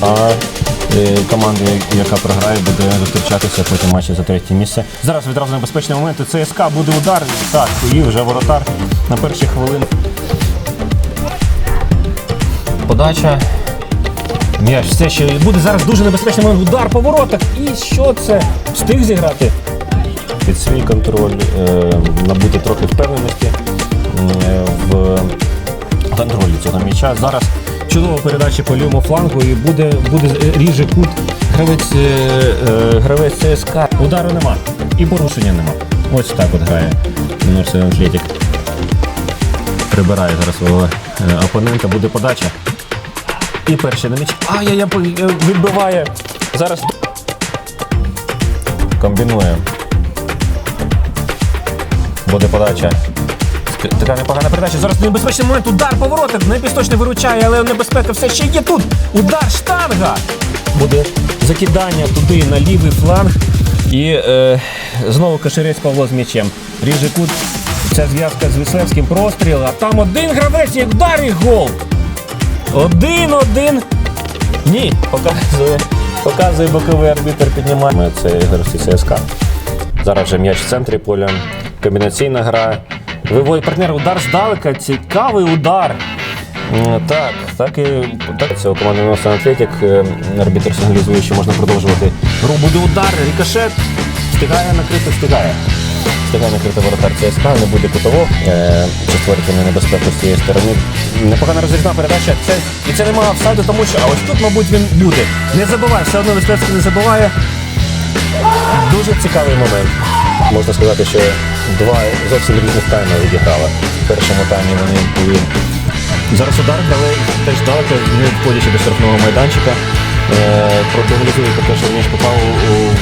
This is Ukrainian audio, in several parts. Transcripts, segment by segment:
А е, команда, яка програє, буде зустрічатися потім матчі за третє місце. Зараз відразу небезпечний момент. У ЦСКА буде удар. Так, і вже воротар на перші хвилини. Подача. М'яч, все ще буде зараз дуже небезпечний момент. Удар по воротах. І що це? Встиг зіграти? Під свій контроль, е, набути трохи впевненості е, в контролі цього м'яча. Зараз чудова передача по лівому флангу і буде, буде е, ріже кут гравець, е, е, гравець ЦСКА. Удару нема і порушення нема. Ось так от грає Норсен Атлетік. Прибирає зараз свого е, опонента, буде подача. І перший на м'яч. Ай-яй-яй, відбиває. Зараз комбінує. Буде подача. Така непогана передача. Зараз небезпечний момент. Удар повороток. Непісточний виручає, але небезпека все ще є тут. Удар штанга. Буде закидання туди на лівий фланг. І е, знову каширець Павло з м'ячем. Ріже кут. Ця зв'язка з Віслевським простріл. А там один гравець, як удар і гол. Один-один. Ні, показує. Показує боковий арбітр піднімає. Це гравці ЦСКА. Зараз вже м'яч в центрі поля. Комбінаційна гра. Виводить партнер удар здалека. Цікавий удар. Так, так і так цього команди Носен Атлетік. Е, Арбітр сигналізує, що можна продовжувати гру. Буде удар, рикошет. Встигає накрити, встигає. Встигає накрити воротар ЦСКА, не буде кутово. Е, чи створити вони небезпеку з цієї сторони. Непогана розрізна передача. Це, і це немає офсайду, тому що а ось тут, мабуть, він буде. Не забуває, все одно Веслецький не забуває. Дуже цікавий момент. Можна сказати, що два зовсім різних тайми відіграли. В першому таймі вони були. Зараз удар, але теж далеко, не входячи до штрафного майданчика. Е, Продоволізує таке, що м'яч попав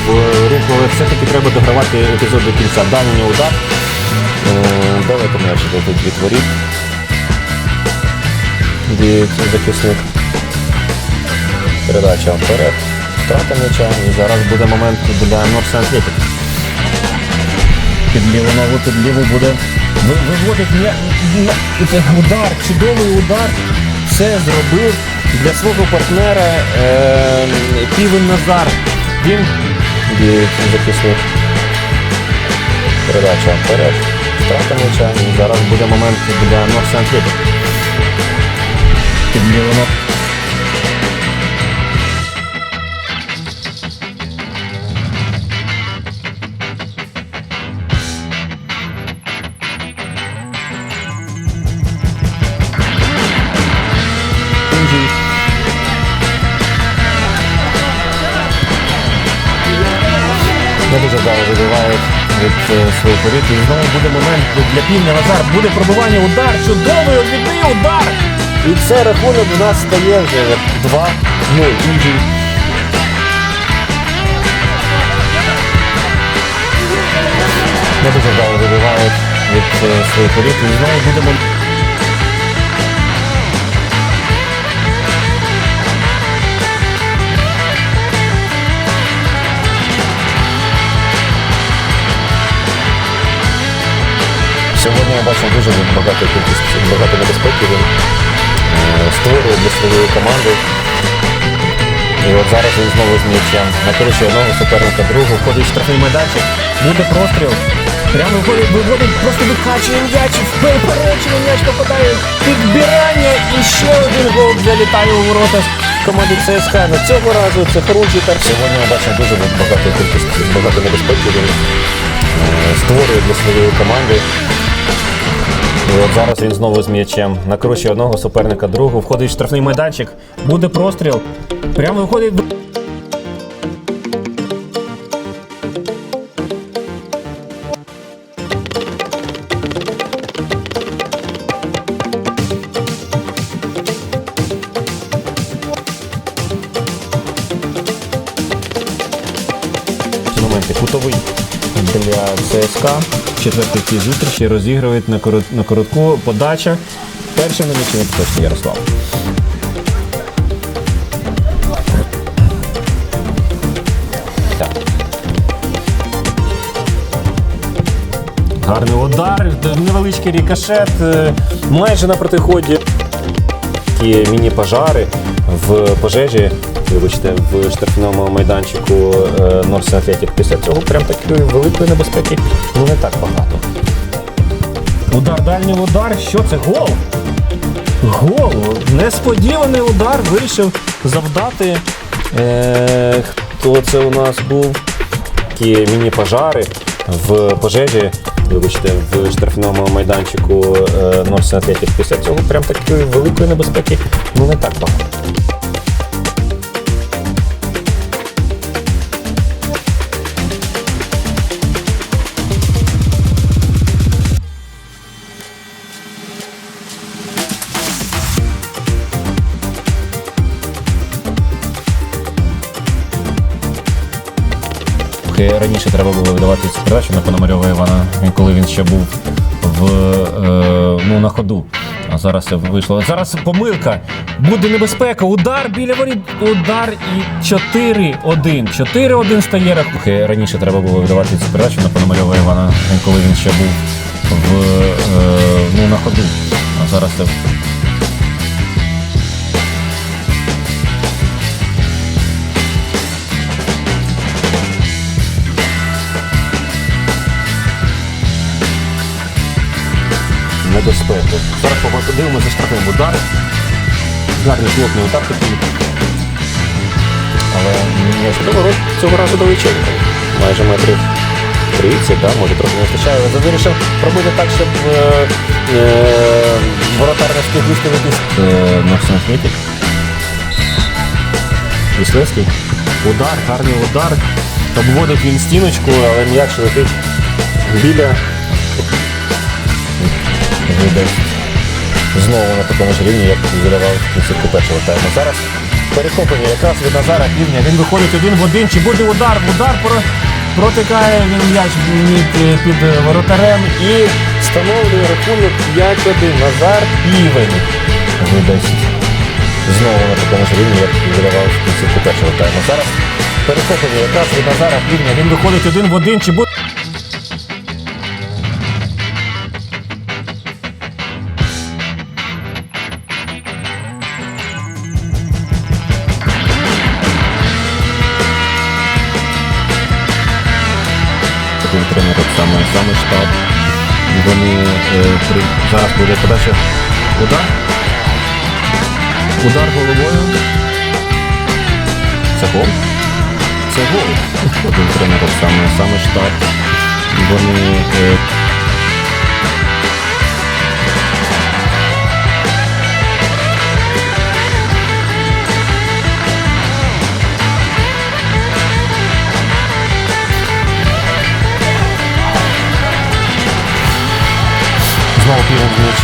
в руку, але все-таки треба догравати епізод до кінця. Дальній удар. Е, Далеко м'яч тут від воріт. Захисник. Передача вперед. Втрата м'яча. І зараз буде момент для Норсен Атлетик. Під ліву ногу, під буде. Виводить це удар, чудовий удар. Все зробив для свого партнера е... Півен Назар. Він захисник. Передача вперед. Втрата м'яча. Зараз буде момент для Норсен Атлетик. Дуже вдало вибивають від е, своїх воріт. І знову буде момент для півня Назар. Буде пробивання удар. Чудовий обідний удар. І це рахунок у нас стає вже 2-0. Інжій. Не дуже вдало вибивають від е, своїх воріт. І знову буде Сьогодні я бачив дуже багато кількість багато небезпеки він е, створює для своєї команди. І от зараз він знову з м'ячем накручує одного суперника другу, входить в штрафний майданчик, буде простріл. Прямо виходить, виводить, просто викачує м'яч, в переперечення м'яч попадає підбирання і ще один гол залітає у ворота команди ЦСКА. На цього разу це Харунчий та Сьогодні я бачив дуже багато кількість багато небезпеки він е, створює для своєї команди. От зараз він знову з м'ячем накручує одного суперника другу, входить в штрафний майданчик, буде простріл. Прямо виходить. Кутовий для ЦСКА. Четвертий цій зустрічі розігрують на, корот, на коротку подача. Перший на м'ячі точно Ярослав. Гарний удар, невеличкий рікошет, е, майже на протиході. Такі міні-пожари в пожежі, вибачте, в штрафному майданчику е, Норсен Атлетік. Після цього прям такої великої небезпеки ну не так багато. Удар, дальній удар. Що це? Гол! Гол! Несподіваний удар вирішив завдати. Е, хто це у нас був? Такі міні-пожари в пожежі, вибачте, в штрафному майданчику е, Норсен Атлетік. Після цього прям такої великої небезпеки ну не так багато. Трохи раніше треба було видавати цю передачу на Пономарьова Івана, коли він ще був в, е, ну, на ходу. А зараз це вийшло. Зараз помилка. Буде небезпека. Удар біля воріт. Удар і 4-1. 4-1 стає рахунок. Раніше треба було видавати цю передачу на Пономарьова Івана, коли він ще був в, е, ну, на ходу. А зараз це небезпеку. Зараз подивимося штрафним удар. Гарний плотний удар такий. Але не цього разу Довиченко. Майже метрів 30, да, може трохи не вистачає, але вирішив робити так, щоб е, е, воротар не встиг виставитись. Е, Максим Хмітік. Віслевський. Удар, гарний удар. Обводить він стіночку, але м'яч летить біля вийде знову на такому ж рівні, як видавав в кінцівку першого тайму. Зараз перехоплення якраз від Назара Півня. Він виходить один в один. Чи буде удар? Удар про... протикає він м'яч під, воротарем і встановлює рахунок 5-1. Назар Півень видасть знову на такому ж рівні, як видавав в кінцівку першого тайму. Зараз перехоплення якраз від Назара Півня. Він виходить один в один. Чи буде такий тренер саме, саме штаб. Вони е, при... зараз буде краще. Удар. Удар головою. Це гол. Це гол. Один тренер саме, саме штаб. Вони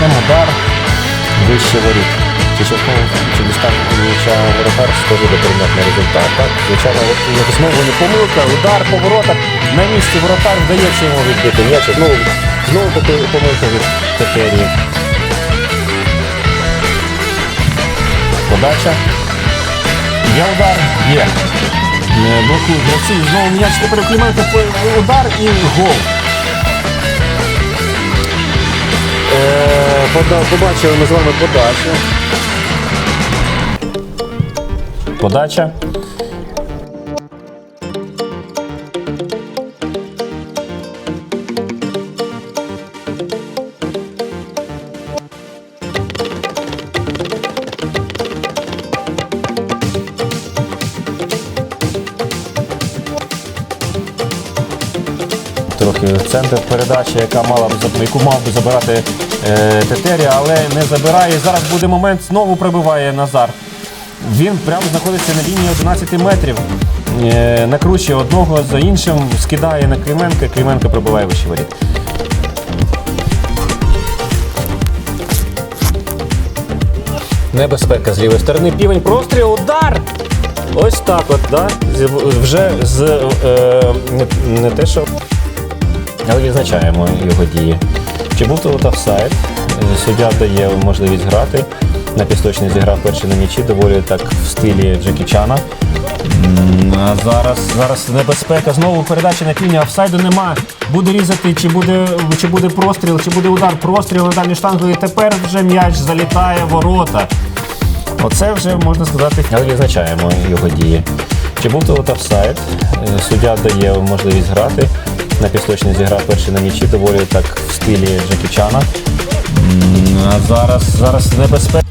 м'ячем, удар, вище воріт. Чи частково, чи дістав м'яча воротар, схоже до прийнятний результат. Так, звичайно, знову не помилка, удар по воротах. На місці воротар вдається йому відбити м'яч. Знову, знову поки- помилка від Тетерії. Подача. Є удар? Є. Не блокують гравці. Знову м'яч тепер Клименко удар і гол. Побачили ми з вами подачу. Подача. Трохи центр передачі, яка мала б яку мав би забирати е, але не забирає. Зараз буде момент, знову пробиває Назар. Він прямо знаходиться на лінії 11 метрів. Е, накручує одного за іншим, скидає на Клименка, Клименко пробиває вище воріт. Небезпека з лівої сторони. Півень простріл, удар! Ось так от, да? Вже з е, не, не те, що. Але відзначаємо його дії. Чи був тут офсайд? Е, Суддя дає можливість грати. На пісточний зіграв перший на м'ячі, доволі так в стилі Джекі Чана. А зараз, зараз небезпека. Знову передача на півня. Офсайду нема. Буде різати, чи буде, чи буде простріл, чи буде удар, простріл на дальню штангу. І тепер вже м'яч залітає в ворота. Оце вже можна сказати, але відзначаємо його дії. Чи був тут офсайд? Е, Суддя дає можливість грати. На пісочні зіграв перші на нічі, доволі так в стилі Джекі Чана. А зараз, зараз небезпека.